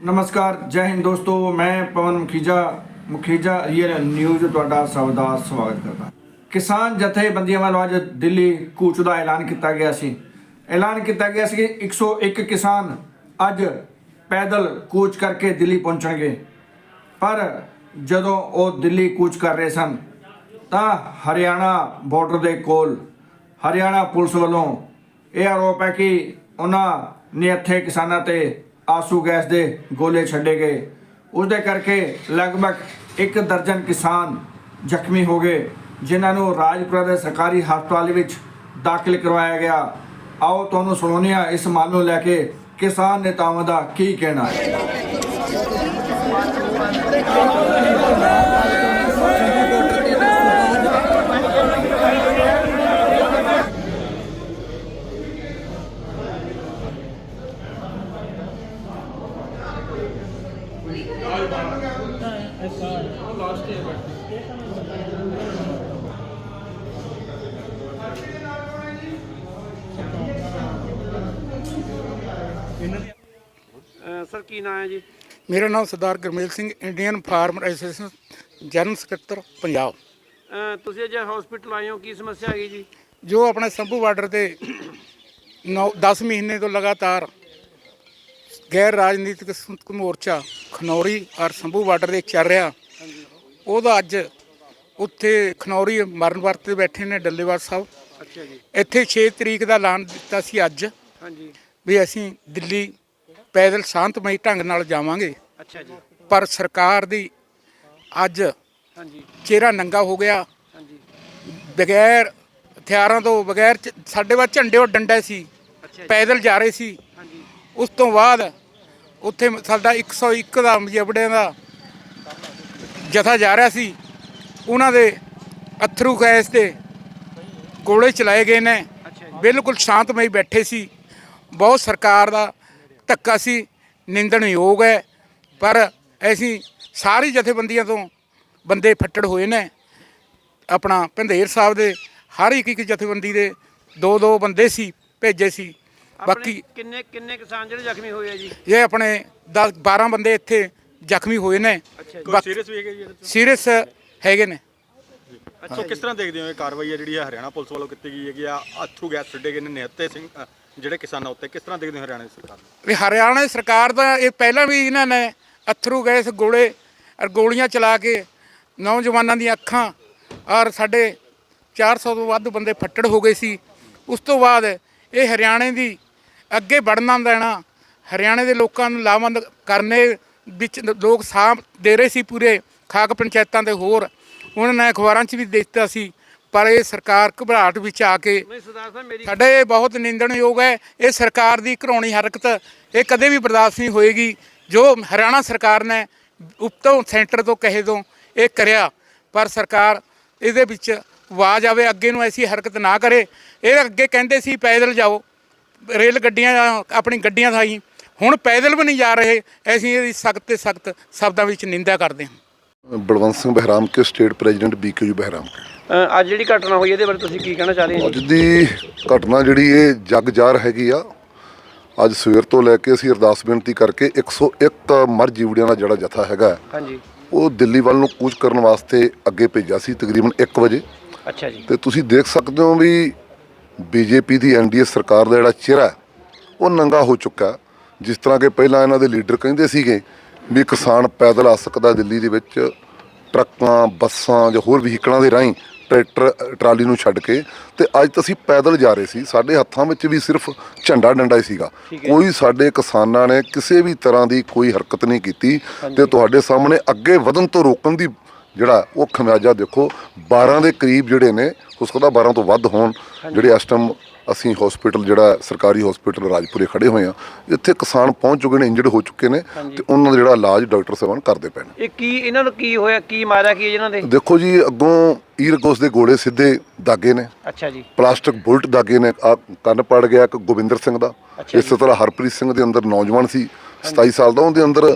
ਨਮਸਕਾਰ, ਜੈ ਹਿੰਦ ਦੋਸਤੋ, ਮੈਂ ਪਵਨ ਮੁਖੀਜਾ ਮੁਖੀਜਾ ਰੀਅਲ ਨਿਊਜ਼ ਤੁਹਾਡਾ ਸਭ ਦਾ ਸਵਾਗਤ ਕਰਦਾ। ਕਿਸਾਨ ਜਥੇਬੰਦੀਆਂ ਵੱਲੋਂ ਅੱਜ ਦਿੱਲੀ ਕੂਚ ਦਾ ਐਲਾਨ ਕੀਤਾ ਗਿਆ ਸੀ। ਐਲਾਨ ਕੀਤਾ ਗਿਆ ਸੀ ਕਿ 101 ਕਿਸਾਨ ਅੱਜ ਪੈਦਲ ਕੂਚ ਕਰਕੇ ਦਿੱਲੀ ਪਹੁੰਚਣਗੇ। ਪਰ ਜਦੋਂ ਉਹ ਦਿੱਲੀ ਕੂਚ ਕਰ ਰਹੇ ਸਨ, ਤਾਂ ਹਰਿਆਣਾ ਬਾਰਡਰ ਦੇ ਕੋਲ ਹਰਿਆਣਾ ਪੁਲਿਸ ਵੱਲੋਂ ਇਹ ਆਰੋਪ ਹੈ ਕਿ ਉਹਨਾਂ ਨੇ ਇੱਥੇ ਕਿਸਾਨਾਂ ਤੇ ਆਸੂ ਗੈਸ ਦੇ ਗੋਲੇ ਛੱਡੇ ਗਏ। ਉਸ ਦੇ ਕਰਕੇ ਲਗਭਗ ਇੱਕ ਦਰਜਨ ਕਿਸਾਨ ਜ਼ਖਮੀ ਹੋ ਗਏ, ਜਿਨ੍ਹਾਂ ਨੂੰ ਰਾਜਪੁਰਾ ਦੇ ਸਰਕਾਰੀ ਹਸਪਤਾਲ ਵਿੱਚ ਦਾਖਲ ਕਰਵਾਇਆ ਗਿਆ। ਆਓ ਤੁਹਾਨੂੰ ਸੁਣਾਉਂਦੇ ਹਾਂ ਇਸ ਮਾਮਲੇ ਨੂੰ ਲੈ ਕੇ ਕਿਸਾਨ ਨੇਤਾਵਾਂ ਦਾ ਕੀ ਕਹਿਣਾ ਹੈ ਅਹ ਸਰ ਕੀ ਨਾਮ ਹੈ ਜੀ? ਮੇਰਾ ਨਾਮ Sardar Gurmel Singh Indian farmer association general ਸਕੱਤਰ ਪੰਜਾਬ ਅਹ ਤੁਸੀਂ ਅੱਜ ਹਸਪੀਟਲ ਆਏ ਹੋ ਕੀ ਸਮੱਸਿਆ ਹੈਗੀ ਜੀ? ਜੋ ਆਪਣੇ ਸੰਭੂ ਬਾਰਡਰ ਤੇ 9 10 ਮਹੀਨੇ ਤੋਂ ਲਗਾਤਾਰ ਗੈਰ ਰਾਜਨੀਤਿਕ ਸ- ਮੋਰਚਾ ਖਨੌਰੀ ਔਰ ਸੰਭੂ ਬਾਰਡਰ ਦੇ ਚੱਲ ਰਿਹਾ। ਉਹਦਾ ਅੱਜ ਉੱਥੇ ਖਨੌਰੀ ਮਰਨ ਵਰਤ ਤੇ ਬੈਠੇ ਨੇ ਡੱਲੇਵਾਲ ਸਾਹਿਬ। ਅੱਛਾ ਜੀ। ਇੱਥੇ 6 ਤਰੀਕ ਦਾ ਐਲਾਨ ਦਿੱਤਾ ਸੀ ਅੱਜ ਹਾਂਜੀ। ਵੀ ਅਸੀਂ ਦਿੱਲੀ ਪੈਦਲ ਸ਼ਾਂਤਮਈ ਢੰਗ ਨਾਲ ਜਾਵਾਂਗੇ। ਅੱਛਾ ਜੀ। ਪਰ ਸਰਕਾਰ ਦੀ ਅੱਜ ਹਾਂਜੀ। ਚਿਹਰਾ ਨੰਗਾ ਹੋ ਗਿਆ। ਹਾਂਜੀ। ਬਗੈਰ ਹਥਿਆਰਾਂ ਤੋਂ ਬਗੈਰ ਸਾਡੇ ਵੱਲ ਝੰਡੇ ਔਰ ਡੰਡੇ ਸੀ। ਪੈਦਲ ਜਾ ਰਹੇ ਸੀ। ਉਸ ਤੋਂ ਬਾਅਦ ਉੱਥੇ ਸਾਡਾ 101 ਦਾ ਜਬੜਿਆਂ ਦਾ ਜਥਾ ਜਾ ਰਿਹਾ ਸੀ। ਉਹਨਾਂ ਦੇ ਅਥਰੂ ਗੈਸ ਤੇ ਗੋਲੇ ਚਲਾਏ ਗਏ ਨੇ। ਬਿਲਕੁਲ ਸ਼ਾਂਤਮਈ ਬੈਠੇ ਸੀ। ਬਹੁਤ ਸਰਕਾਰ ਦਾ ਧੱਕਾ ਸੀ। ਨਿੰਦਣਯੋਗ ਹੈ। ਪਰ ਅਸੀਂ ਸਾਰੀ ਜਥੇਬੰਦੀਆਂ ਤੋਂ ਬੰਦੇ ਫੱਟੜ ਹੋਏ ਨੇ। ਆਪਣਾ ਭੰਦੇਰ ਸਾਹਿਬ ਦੇ ਹਰ ਇੱਕ ਇੱਕ ਜਥੇਬੰਦੀ ਦੇ ਦੋ ਦੋ ਬੰਦੇ ਸੀ ਭੇਜੇ ਸੀ। ਬਾਕੀ ਕਿੰਨੇ ਕਿੰਨੇ ਕਿਸਾਨ ਜਿਹੜੇ ਜ਼ਖਮੀ ਹੋਏ ਆ ਜੀ? ਇਹ ਆਪਣੇ 10 12 ਬੰਦੇ ਇੱਥੇ ਜ਼ਖਮੀ ਹੋਏ ਨੇ। ਅੱਛਾ ਸੀਰੀਅਸ ਵੀ ਹੈਗੇ ਜੀ? ਸੀਰੀਅਸ ਹੈਗੇ ਨੇ। ਸੋ ਕਿਸ ਤਰ੍ਹਾਂ ਦੇਖਦੇ ਹੋ ਇਹ ਕਾਰਵਾਈ ਹੈ ਜਿਹੜੀ ਹੈ ਹਰਿਆਣਾ ਪੁਲਿਸ ਵੱਲੋਂ ਕੀਤੀ ਗਈ ਹੈਗੀ ਆ? ਅਥਰੂ ਗੈਸ ਛੱਡੇ ਗਏ ਨੇ ਨਿਹੱਤੇ ਸਿੰਘ ਜਿਹੜੇ ਕਿਸਾਨਾਂ ਉੱਤੇ। ਕਿਸ ਤਰ੍ਹਾਂ ਦੇਖਦੇ ਹੋ ਹਰਿਆਣਾ ਦੀ ਸਰਕਾਰ ਨੂੰ? ਵੀ ਹਰਿਆਣਾ ਦੀ ਸਰਕਾਰ ਦਾ ਇਹ ਪਹਿਲਾਂ ਵੀ ਇਹਨਾਂ ਨੇ ਅਥਰੂ ਗੈਸ ਗੋਲੇ ਔਰ ਗੋਲੀਆਂ ਚਲਾ ਕੇ ਨੌਜਵਾਨਾਂ ਦੀਆਂ ਅੱਖਾਂ ਔਰ ਸਾਡੇ 400 ਤੋਂ ਵੱਧ ਬੰਦੇ ਫੱਟੜ ਹੋ ਗਏ ਸੀ। ਉਸ ਤੋਂ ਬਾਅਦ ਇਹ ਹਰਿਆਣੇ ਦੀ ਅੱਗੇ ਵੜਨਾ ਦੇਣਾ। ਹਰਿਆਣੇ ਦੇ ਲੋਕਾਂ ਨੂੰ ਲਾਭਵੰਦ ਕਰਨੇ ਵਿੱਚ ਲੋਕ ਸਾਹ ਦੇ ਰਹੇ ਸੀ ਪੂਰੇ ਖਾਕ ਪੰਚਾਇਤਾਂ ਦੇ ਹੋਰ। ਉਹਨਾਂ ਨੇ ਅਖਬਾਰਾਂ 'ਚ ਵੀ ਦਿੱਤਾ ਸੀ ਪਰ ਇਹ ਸਰਕਾਰ ਘਬਰਾਹਟ ਵਿੱਚ ਆ ਕੇ ਸਾਡੇ ਇਹ ਬਹੁਤ ਨਿੰਦਣਯੋਗ ਹੈ। ਇਹ ਸਰਕਾਰ ਦੀ ਘਰੋਣੀ ਹਰਕਤ ਇਹ ਕਦੇ ਵੀ ਬਰਦਾਸ਼ਤ ਨਹੀਂ ਹੋਏਗੀ। ਜੋ ਹਰਿਆਣਾ ਸਰਕਾਰ ਨੇ ਉੱਤੋਂ ਸੈਂਟਰ ਤੋਂ ਕਹੇ ਤੋਂ ਇਹ ਕਰਿਆ ਪਰ ਸਰਕਾਰ ਇਹਦੇ ਵਿੱਚ ਆਵਾਜ਼ ਆਵੇ ਅੱਗੇ ਨੂੰ ਐਸੀ ਹਰਕਤ ਨਾ ਕਰੇ। ਇਹ ਅੱਗੇ ਕਹਿੰਦੇ ਸੀ ਪੈਦਲ ਜਾਓ। ਰੇਲ ਗੱਡੀਆਂ ਆਪਣੀ ਗੱਡੀਆਂ ਥਾਈ ਹੁਣ ਪੈਦਲ ਵੀ ਨਹੀਂ ਜਾ ਰਹੇ। ਅਸੀਂ ਇਹਦੀ ਸਖਤ ਤੇ ਸਖਤ ਸ਼ਬਦਾਂ ਵਿੱਚ ਨਿੰਦਾ ਕਰਦੇ ਹਾਂ। Balwant Singh Behram Ke state president BKU Behram ਅੱਜ ਜਿਹੜੀ ਘਟਨਾ ਹੋਈ ਇਹਦੇ ਬਾਰੇ ਤੁਸੀਂ ਕੀ ਕਹਿਣਾ ਚਾਹ ਰਹੇ ਹੋ ਅੱਜ ਦੀ ਘਟਨਾ ਜਿਹੜੀ ਇਹ ਜਗ ਜਾਰ ਹੈਗੀ ਆ। ਅੱਜ ਸਵੇਰ ਤੋਂ ਲੈ ਕੇ ਅਸੀਂ ਅਰਦਾਸ ਬੇਨਤੀ ਕਰਕੇ 101 ਮਰ ਜੀਵੜਿਆਂ ਦਾ ਜਿਹੜਾ ਜਥਾ ਹੈਗਾ ਹਾਂਜੀ। ਉਹ ਦਿੱਲੀ ਵੱਲ ਨੂੰ ਕੂਚ ਕਰਨ ਵਾਸਤੇ ਅੱਗੇ ਭੇਜਿਆ ਸੀ ਤਕਰੀਬਨ 1 ਵਜੇ। ਅੱਛਾ ਜੀ। ਤੇ ਤੁਸੀਂ ਦੇਖ ਸਕਦੇ ਹੋ ਵੀ ਬੀਜੇਪੀ ਦੀ ਐਨਡੀਏ ਸਰਕਾਰ ਦਾ ਜਿਹੜਾ ਚਿਹਰਾ ਉਹ ਨੰਗਾ ਹੋ ਚੁੱਕਾ। ਜਿਸ ਤਰ੍ਹਾਂ ਕਿ ਪਹਿਲਾਂ ਇਹਨਾਂ ਦੇ ਲੀਡਰ ਕਹਿੰਦੇ ਸੀਗੇ ਵੀ ਕਿਸਾਨ ਪੈਦਲ ਆ ਸਕਦਾ ਦਿੱਲੀ ਦੇ ਵਿੱਚ ਟਰੱਕਾਂ ਬੱਸਾਂ ਜਾਂ ਹੋਰ ਵਹੀਕਲਾਂ ਦੇ ਰਾਹੀਂ ਟਰੈਕਟਰ ਟਰਾਲੀ ਨੂੰ ਛੱਡ ਕੇ। ਤੇ ਅੱਜ ਤਾਂ ਅਸੀਂ ਪੈਦਲ ਜਾ ਰਹੇ ਸੀ ਸਾਡੇ ਹੱਥਾਂ ਵਿੱਚ ਵੀ ਸਿਰਫ ਝੰਡਾ ਡੰਡਾ ਹੀ ਸੀਗਾ। ਕੋਈ ਸਾਡੇ ਕਿਸਾਨਾਂ ਨੇ ਕਿਸੇ ਵੀ ਤਰ੍ਹਾਂ ਦੀ ਕੋਈ ਹਰਕਤ ਨਹੀਂ ਕੀਤੀ। ਤੇ ਤੁਹਾਡੇ ਸਾਹਮਣੇ ਅੱਗੇ ਵਧਣ ਤੋਂ ਰੋਕਣ ਦੀ ਜਿਹੜਾ ਉਹ ਖਮਿਆਜਾ ਦੇਖੋ 12 ਦੇ ਕਰੀਬ ਜਿਹੜੇ ਨੇ ਹੋ ਸਕਦਾ 12 ਤੋਂ ਵੱਧ ਹੋਣ ਜਿਹੜੇ ਇਸ ਟਾਈਮ ਅਸੀਂ ਹਸਪੀਟਲ ਜਿਹੜਾ ਸਰਕਾਰੀ ਹਸਪੀਟਲ ਰਾਜਪੁਰੇ ਖੜੇ ਹੋਏ ਆ ਇੱਥੇ ਕਿਸਾਨ ਪਹੁੰਚ ਚੁੱਕੇ ਨੇ ਇੰਜਰਡ ਹੋ ਚੁੱਕੇ ਨੇ ਤੇ ਉਹਨਾਂ ਦਾ ਜਿਹੜਾ ਇਲਾਜ ਡਾਕਟਰ ਸਾਹਿਬਾਨ ਕਰਦੇ ਪਏ ਨੇ। ਇਹ ਕੀ ਇਹਨਾਂ ਨੂੰ ਕੀ ਹੋਇਆ ਕੀ ਮਾਰਿਆ ਕੀ ਹੈ ਜਿਹਨਾਂ ਦੇ? ਦੇਖੋ ਜੀ ਅੱਗੋਂ ਈਰਗੋਸ ਦੇ ਗੋਲੇ ਸਿੱਧੇ ਦਾਗੇ ਨੇ। ਅੱਛਾ ਜੀ। ਪਲਾਸਟਿਕ ਬੁਲਟ ਦਾਗੇ ਨੇ ਆ ਕੰਨ ਪੜ ਗਿਆ ਇੱਕ ਗੋਬਿੰਦਰ ਸਿੰਘ ਦਾ। ਇਸੇ ਤਰ੍ਹਾਂ ਹਰਪ੍ਰੀਤ ਸਿੰਘ ਦੇ ਅੰਦਰ ਨੌਜਵਾਨ ਸੀ 27 ਸਾਲ ਦਾ ਉਹਦੇ ਅੰਦਰ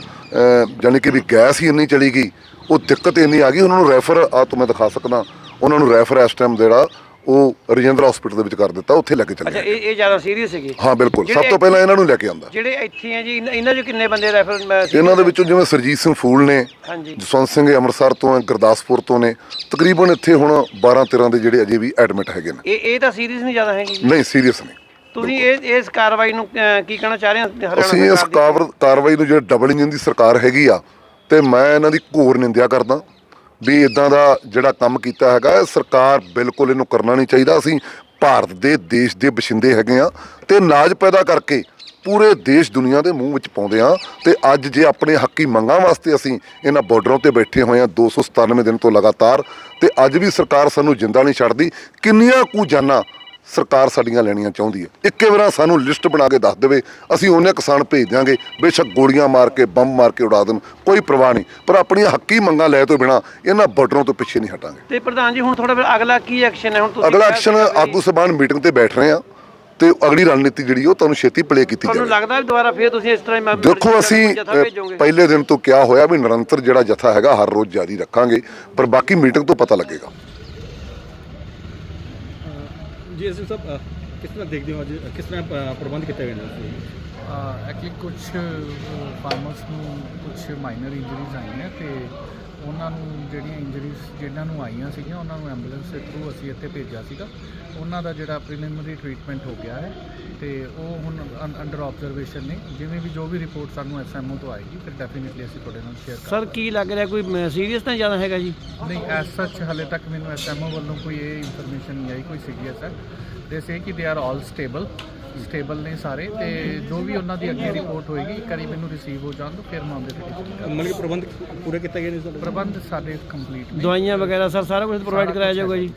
ਜਾਣੀ ਕਿ ਵੀ ਗੈਸ ਹੀ ਇੰਨੀ ਚਲੀ ਗਈ ਉਹ ਦਿੱਕਤ ਇੰਨੀ ਆ ਗਈ ਉਹਨਾਂ ਨੂੰ ਰੈਫਰ ਆ ਤੋਂ ਮੈਂ ਦਿਖਾ ਸਕਦਾ ਉਹਨਾਂ ਨੂੰ ਰੈਫਰ ਇਸ ਟਾਈਮ ਜਿਹੜਾ ਉਹ ਰਜਿੰਦਰਾ ਹਸਪੀਟਲ ਦੇ ਵਿੱਚ ਕਰ ਦਿੱਤਾ ਉੱਥੇ ਲੈ ਕੇ ਅੱਛਾ ਚੱਲੇ ਇਹ ਇਹ ਜ਼ਿਆਦਾ ਸੀਰੀਅਸ ਸੀਗੇ? ਹਾਂ ਬਿਲਕੁਲ। ਸਭ ਤੋਂ ਪਹਿਲਾਂ ਇਹਨਾਂ ਨੂੰ ਲੈ ਕੇ ਆਂਦਾ ਜਿਹੜੇ ਇੱਥੇ ਆ ਜੀ ਇਹਨਾਂ- ਇਹਨਾਂ ਚੋਂ ਕਿੰਨੇ ਬੰਦੇ ਰੈਫਰ ਇਹਨਾਂ ਦੇ ਵਿੱਚੋਂ ਜਿਵੇਂ ਸਰਜੀਤ ਸਿੰਘ ਫੂਲ ਨੇ ਹਾਂਜੀ। ਜਸਵੰਤ ਸਿੰਘ ਇਹ ਅੰਮ੍ਰਿਤਸਰ ਤੋਂ ਹੈ ਗੁਰਦਾਸਪੁਰ ਤੋਂ ਨੇ ਤਕਰੀਬਨ ਇੱਥੇ ਹੁਣ 12 13 ਦੇ ਜਿਹੜੇ ਅਜੇ ਵੀ ਐਡਮਿਟ ਹੈਗੇ ਨੇ। ਇਹ ਇਹ ਤਾਂ ਸੀਰੀਅਸ ਨਹੀਂ ਜ਼ਿਆਦਾ ਹੈਗੀ ਜੀ? ਨਹੀਂ ਸੀਰੀਅਸ ਨਹੀਂ। ਤੁਸੀਂ ਇਹ ਇਸ ਕਾਰਵਾਈ ਨੂੰ ਅਹ, ਕੀ ਕਹਿਣਾ ਚਾਹ ਰਹੇ ਹੋ? ਹਰਿਆਣਾ ਅਸੀਂ ਇਸ ਸਰਕਾਰ ਦੀ? ਕਾਰਵ- ਕਾਰਵਾਈ ਨੂੰ ਜਿਹੜੇ ਡਬਲ ਇੰਜਨ ਦੀ ਸਰਕਾਰ ਹੈਗੀ ਆ ਤੇ ਮੈਂ ਇਹਨਾਂ ਦੀ ਘੋਰ ਨਿੰਦਿਆ ਕਰਦਾ ਵੀ ਇਦਾਂ ਦਾ ਜਿਹੜਾ ਕੰਮ ਕੀਤਾ ਹੈਗਾ ਸਰਕਾਰ ਬਿਲਕੁਲ ਇਹਨੂੰ ਕਰਨਾ ਨਹੀਂ ਚਾਹੀਦਾ। ਅਸੀਂ ਭਾਰਤ ਦੇ, ਦੇਸ਼ ਦੇ ਵਸਿੰਦੇ ਹੈਗੇ ਆ ਤੇ ਨਾਜ ਪੈਦਾ ਕਰਕੇ ਪੂਰੇ ਦੇਸ਼ ਦੁਨੀਆ ਦੇ ਮੂੰਹ ਵਿੱਚ ਪਾਉਂਦੇ ਆ ਤੇ ਅੱਜ ਜੇ ਆਪਣੇ ਹੱਕੀ ਮੰਗਾਂ ਵਾਸਤੇ ਅਸੀਂ ਇਹਨਾਂ ਬਾਰਡਰਾਂ ਤੇ ਬੈਠੇ ਹੋਏ ਆ 297 ਦਿਨ ਤੋਂ ਲਗਾਤਾਰ ਤੇ ਅੱਜ ਵੀ ਸਰਕਾਰ ਸਾਨੂੰ ਜਿੰਦਾ ਨਹੀਂ ਛੱਡਦੀ, ਕਿੰਨੀਆਂ ਕੁ ਜਾਨਾਂ ਸਰਕਾਰ ਸਾਡੀਆਂ ਲੈਣੀਆਂ ਚਾਹੁੰਦੀ ਹੈ। ਇੱਕੇ ਵਾਰਾਂ ਸਾਨੂੰ ਲਿਸਟ ਬਣਾ ਕੇ ਦੱਸ ਦੇਵੇ। ਅਸੀਂ ਉਹਨੇ ਕਿਸਾਨ ਭੇਜ ਦਿਆਂਗੇ। ਬੇਸ਼ੱਕ ਗੋਲੀਆਂ ਮਾਰ ਕੇ ਬੰਬ ਮਾਰ ਕੇ ਉਡਾ ਦੇਣ। ਕੋਈ ਪਰਵਾਹ ਨਹੀਂ। ਪਰ ਆਪਣੀਆਂ ਹੱਕੀ ਮੰਗਾਂ ਲੈ ਤੋਂ ਬਿਨਾ ਇਹਨਾਂ ਬਾਰਡਰਾਂ ਤੋਂ ਪਿੱਛੇ ਨਹੀਂ ਹਟਾਂਗੇ। ਤੇ ਪ੍ਰਧਾਨ ਜੀ ਹੁਣ ਥੋੜਾ ਫਿਰ ਅਗਲਾ ਕੀ ਐਕਸ਼ਨ ਹੈ? ਹੁਣ ਤੁਸੀਂ ਅਗਲਾ ਐਕਸ਼ਨ ਆਗੂ ਸਭਾਨ ਮੀਟਿੰਗ ਤੇ ਬੈਠ ਰਹੇ ਆ ਤੇ ਅਗਲੀ ਰਣਨੀਤੀ ਜਿਹੜੀ ਉਹ ਤੁਹਾਨੂੰ ਛੇਤੀ ਪਲੇ ਕੀਤੀ ਤੁਹਾਨੂੰ ਜਾਵੇ ਲੱਗਦਾ ਵੀ ਦੁਬਾਰਾ ਫਿਰ ਤੁਸੀਂ ਇਸ ਤਰ੍ਹਾਂ ਹੀ ਦੇਖੋ ਅਸੀਂ? ਪਹਿਲੇ ਦਿਨ ਤੋਂ ਕਿਹਾ ਹੋਇਆ ਵੀ ਨਿਰੰਤਰ ਜਿਹੜਾ ਜਥਾ ਹੈਗਾ ਹਰ ਰੋਜ਼ ਜਾਰੀ ਰੱਖਾਂਗੇ। ਪਰ ਬਾਕੀ ਮੀਟਿੰਗ ਤੋਂ ਪਤਾ ਲੱਗੇਗਾ। ਜੀ ਅਸੀਂ ਸਭ ਕਿਸ ਤਰ੍ਹਾਂ ਦੇਖਦੇ ਹੋ ਅੱਜ? ਕਿਸ ਤਰ੍ਹਾਂ ਪ੍ਰਬੰਧ ਕੀਤਾ ਗਏ ਨੇ ਐਕਚੁਅਲੀ ਕੁਝ ਫਾਰਮਰਸ ਨੂੰ ਕੁਝ ਮਾਈਨਰ ਇੰਜਰੀਜ਼ ਆਈਆਂ ਤੇ ਉਹਨਾਂ ਨੂੰ ਜਿਹੜੀਆਂ ਇੰਜਰੀਜ਼ ਜਿਨ੍ਹਾਂ ਨੂੰ ਆਈਆਂ ਸੀਗੀਆਂ ਉਹਨਾਂ ਨੂੰ ਐਂਬੂਲੈਂਸ ਦੇ ਥਰੂ ਅਸੀਂ ਇੱਥੇ ਭੇਜਿਆ ਸੀਗਾ। ਉਹਨਾਂ ਦਾ ਜਿਹੜਾ ਪ੍ਰੀਲਿਮਿਨਰੀ ਟ੍ਰੀਟਮੈਂਟ ਹੋ ਗਿਆ ਹੈ ਤੇ ਉਹ ਹੁਣ ਅੰਡਰ ਆਬਜ਼ਰਵੇਸ਼ਨ ਨੇ। ਜਿਵੇਂ ਵੀ ਜੋ ਵੀ ਰਿਪੋਰਟ ਸਾਨੂੰ ਐਸਐਮਓ ਤੋਂ ਆਏਗੀ ਫਿਰ ਡੈਫੀਨਿਟਲੀ ਅਸੀਂ ਤੁਹਾਡੇ ਨਾਲ ਸ਼ੇਅਰ ਸਰ ਕੀ ਲੱਗ ਰਿਹਾ? ਕੋਈ ਸੀਰੀਅਸ ਤਾਂ ਜ਼ਿਆਦਾ ਹੈਗਾ ਜੀ? ਨਹੀਂ ਐਸ ਸੱਚ ਹਲੇ ਤੱਕ ਮੈਨੂੰ ਐਸਐਮਓ ਵੱਲੋਂ ਕੋਈ ਇਹ ਇਨਫੋਰਮੇਸ਼ਨ ਨਹੀਂ ਆਈ ਕੋਈ ਸੀਰੀਅਸ ਹੈ। ਦੇ ਸੇ ਕਿ they are all stable stable ਨੇ ਸਾਰੇ ਤੇ ਜੋ ਵੀ ਉਹਨਾਂ ਦੀ ਅੱਗੇ ਰਿਪੋਰਟ ਹੋਏਗੀ ਇੱਕ ਵਾਰੀ ਮੈਨੂੰ ਰਿਸੀਵ ਹੋ ਜਾਣ ਤੋਂ ਫਿਰ ਮੈਂ ਉਹਦੇ ਤੇ ਡਿਸਕਸ ਕਰਾਂਗਾ। ਮਤਲਬ ਕਿ ਪ੍ਰਬੰਧ ਪੂਰੇ ਕੀਤੇ ਗਏ ਨੇ ਸਰ ਪ੍ਰਬੰਧ ਸਾਡੇ ਕੰਪਲੀਟ ਨੇ। ਦਵਾਈਆਂ ਵਗੈਰਾ ਸਰ ਸਾਰਾ ਕੁਝ ਪ੍ਰੋਵਾਈਡ ਕਰਾਇਆ ਜਾਊਗਾ ਜੀ।